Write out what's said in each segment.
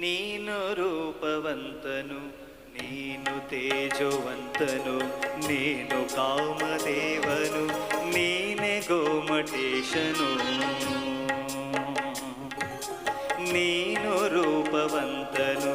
ನೀನು ರೂಪವಂತನು ನೀನು ತೇಜೋವಂತನು ನೀನು ಕಾಮದೇವನು ನೀನೆ ಗೋಮಟೇಶನು ನೀನು ರೂಪವಂತನು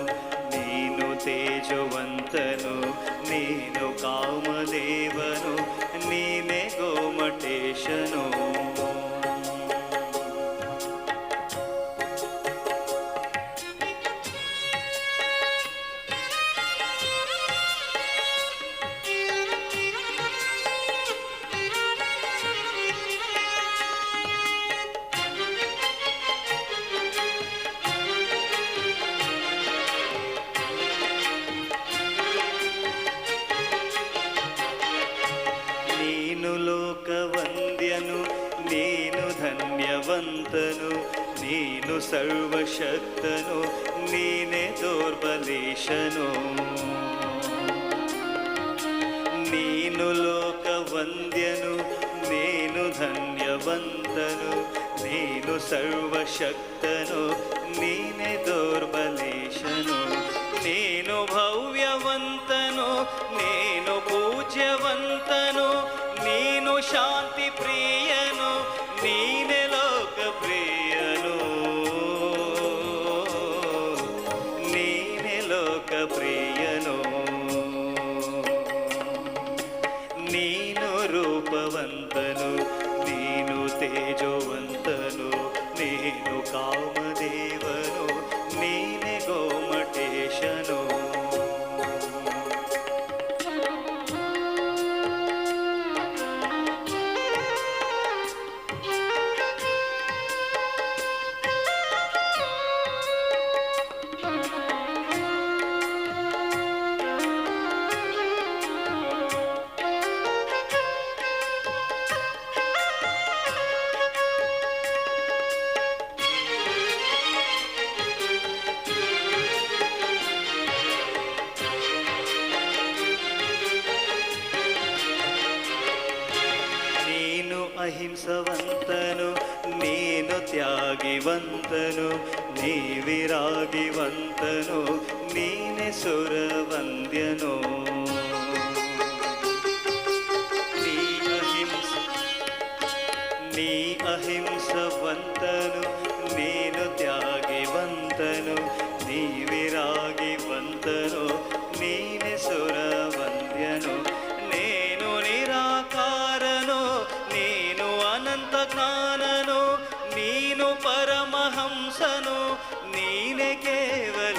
ನೀನು ಲೋಕವಂದ್ಯನು ನೀನು ಧನ್ಯವಂತನು ನೀನು ಸರ್ವಶಕ್ತನು ನೀನೆ ದೌರ್ಬಲೇಶನು ನೀನು ಲೋಕವಂದ್ಯನು ನೀನು ಧನ್ಯವಂತನು ನೀನು ಸರ್ವಶಕ್ತನು ನೀನೆ ದೌರ್ಬಲೇಶನು ನೀನು ಭವ್ಯವಂತನು ನೀನು ಪೂಜ್ಯವಂತನು శాంతి ప్రియను నీనే లోక ప్రియను. నీనే లోక ప్రియను. నీను రూపవంతను నీను తేజవంతను నీను కామదేవను నీనే గోమటేశను. ಅಹಿಂಸವಂತನು ನೀನು ತ್ಯಾಗಿವಂತನು ನೀ ವಿರಾಗಿವಂತನು ನೀನೆ ಸುರವಂದ್ಯನು ನೀ ಅಹಿಂಸ ನೀ ಅಹಿಂಸವಂತನು ನೀನು ತ್ಯಾಗಿವಂತನು ನೀ ಪರಮಹಂಸನು ನೀನೆ ಕೇವಲೇಶನು